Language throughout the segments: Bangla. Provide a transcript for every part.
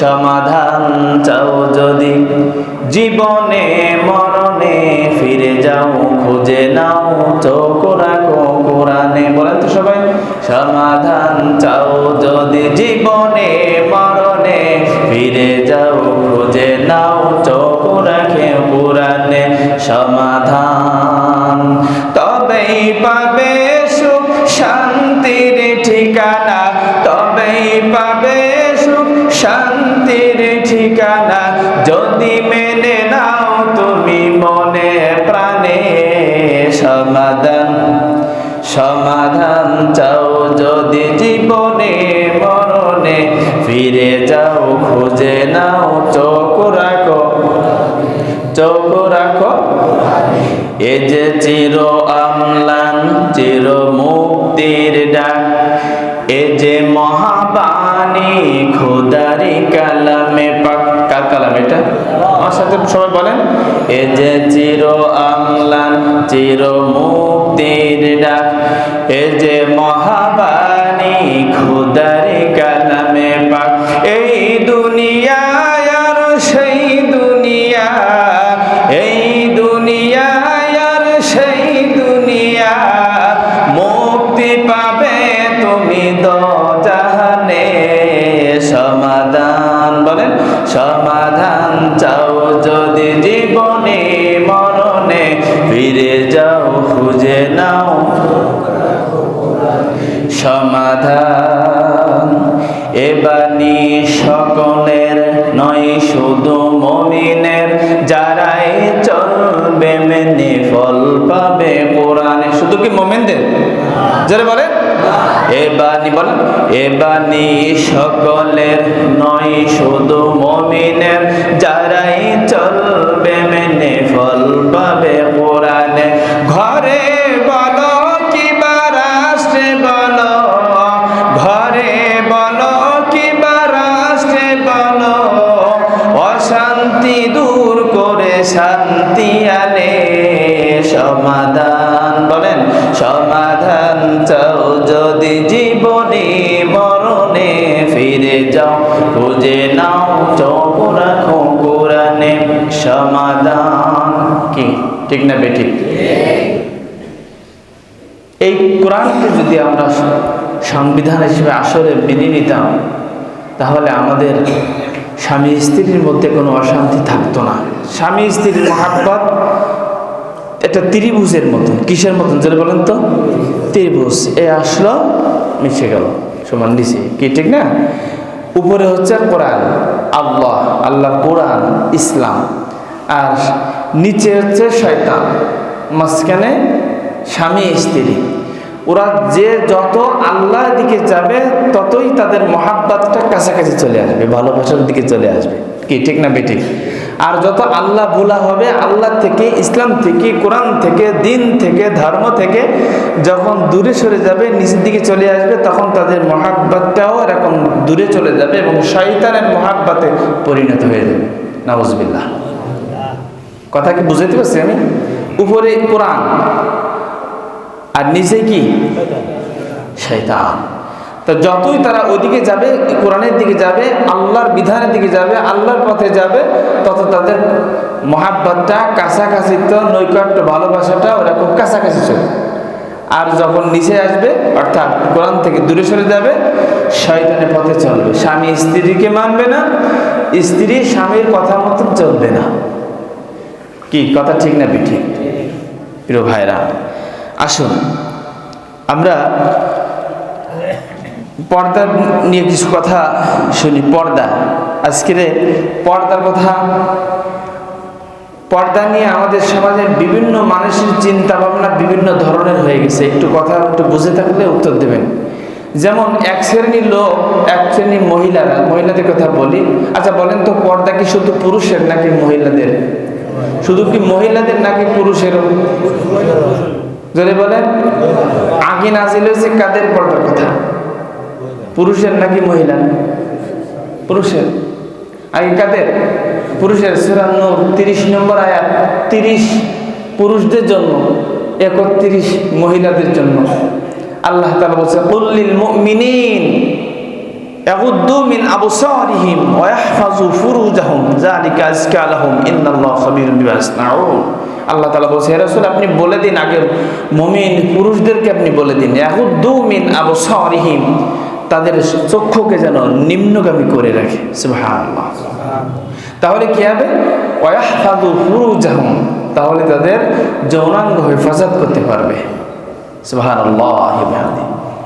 সমাধান চাও যদি। জীবনে, মরণে ফিরে যাও, খুঁজে নাও, চোখ রাখো কোরআনে। বলেন তো সবাই, সমাধান চাও যদি। জীবনে, মরণে ফিরে যাও, খুঁজে নাও, চোখ রাখে কোরআনে। সমাধান যদি মেনে নাও তুমি মনে প্রাণে সমাধান সমাধান চাও যদি জীবনে মরণে, ফিরে যাও, খুঁজে নাও, চোখ রাখো চোখ রাখো। এ যে চির আমলান চির মুক্তির ডাক, এ যে মহাবাণী, খোদারি সাথে সবাই বলেন। এ যে চির আমলান চির মুক্তির ডাক, এ যে মহাবাণী, খোদারি কালামে পাক, এই দুনিয়ায় আর সেই দুনিয়া, এই দুনিয়া আর সেই দুনিয়া, মুক্তি পাবে তুমি দো জাহানে, সমাধান বলেন, সমাধান চাও সমাধান এবানি সকলের নয়, শুধু মমিনের। যারাই চলবে মেনে ফল পাবে কোরআনে। শুধু কি মোমেনদের? যারা বলেন। এবানি বলেন। এবানি সকলের নয়, শুধু মমিনের। যারাই চলবে মেনে ফল পাবে কোরআনে। অশান্তি দূর করে শান্তি আনে। সমাধান বলেন, সমাধান চাও যদি জীবনে মরণে ফিরে যাও। খুঁজে নাও চোখ রাখো কোরআনে সমাধান কি? ঠিক না বেটি এই কোরআনকে যদি আমরা সংবিধান হিসেবে আসলে মেনে নিতাম, তাহলে আমাদের স্বামী স্ত্রীর মধ্যে কোনো অশান্তি থাকতো না। স্বামী স্ত্রীর মহাব্বত এটা ত্রিভুজের মতন। কিসের মতন যেটা বলেন তো? ত্রিভুজ। এ আসলো, মিশে গেল। সমান নিচে কি ঠিক না? উপরে হচ্ছে কোরআন। আল্লাহ আল্লাহ কোরআন, ইসলাম। আর নিচে হচ্ছে শয়তান। মাঝখানে স্বামী স্ত্রী। ওরা যে যত আল্লাহর দিকে যাবে, ততই তাদের মহাব্বাতটা কাছাকাছি চলে আসবে, ভালোবাসার দিকে চলে আসবে। কি, ঠিক না বেঠিক? আর যত আল্লাহ ভোলা হবে, আল্লাহ থেকে, ইসলাম থেকে, কোরআন থেকে, দিন থেকে, ধর্ম থেকে, যখন দূরে সরে যাবে, নিচের দিকে চলে আসবে, তখন তাদের মহাব্বাতটাও এরকম দূরে চলে যাবে এবং শয়তানের মহাব্বাতে পরিণত হয়ে যাবে। নওয়াজবিল্লাহ কথা কি বুঝাইতে পারছি আমি? উপরে কোরআন। আর নিচে কি? শৈতান তো যতই তারা ওইদিকে যাবে, কোরআনের দিকে যাবে, আল্লাহর বিধানের দিকে যাবে, আল্লাহর পথে যাবে, তত তাদের মহাব্বতটা কাছাকাছি তো নৈকট্য, ভালোবাসাটা ওরা খুব কাছাকাছি চলে। আর যখন নিচে আসবে, অর্থাৎ কোরআন থেকে দূরে সরে যাবে, শয়তানের পথে চলবে। স্বামী স্ত্রীকে মানবে না, স্ত্রী স্বামীর কথা মতন চলবে না। কি? কথা ঠিক না ঠিক প্রিয় ভাইরা আসুন। আমরা পর্দা নিয়ে কিছু কথা শুনি, পর্দা। আজকের পর্দার কথা, পর্দা নিয়ে আমাদের সমাজের বিভিন্ন মানুষের চিন্তা ভাবনা বিভিন্ন ধরনের হয়ে গেছে। একটু কথা, একটু বুঝে থাকলে উত্তর দেবেন। যেমন এক শ্রেণির লোক, এক শ্রেণির মহিলারা, মহিলাদের কথা বলি। আচ্ছা বলেন তো, পর্দা কি শুধু পুরুষের নাকি মহিলাদের? শুধু কি মহিলাদের নাকি পুরুষেরও? যদি বলেন আগে নাজিল হয়েছে কাদের পর্দার কথা পুরুষের নাকি মহিলা পুরুষের আগে কাদের পুরুষের সুরা নূর তিরিশ নম্বর আয়াত তিরিশ পুরুষদের জন্য একত্রিশ মহিলাদের জন্য আল্লাহ তালা বলছে উল্লিল মুমিনিন يغضوا من أبصارهم ويحفظوا فروجهم ذلك أزكى لهم إن الله خبير بما يصنعون আল্লাহ তালা বলছে, হে রাসূল, আপনি বলে দিন আগে মমিন পুরুষদেরকে আপনি বলে দিন। ইয়াহুদ্দু মিন আবসারিহিম, তাদের চক্ষুকে যেন নিম্নগামী করে রাখে। সুবহানাল্লাহ। তাহলে কি হবে? ওয়াহফাদু ফুরুজাহুম, তাহলে তাদের যৌনাঙ্গ হেফাজত করতে পারবে।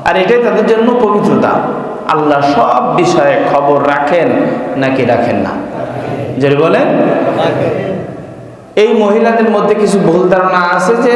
আর এটাই তাদের জন্য পবিত্রতা। আল্লাহ সব বিষয়ে খবর রাখেন নাকি রাখেন না? যদি বলেন? এই মহিলাদের মধ্যে কিছু ভুল ধারণা আছে যে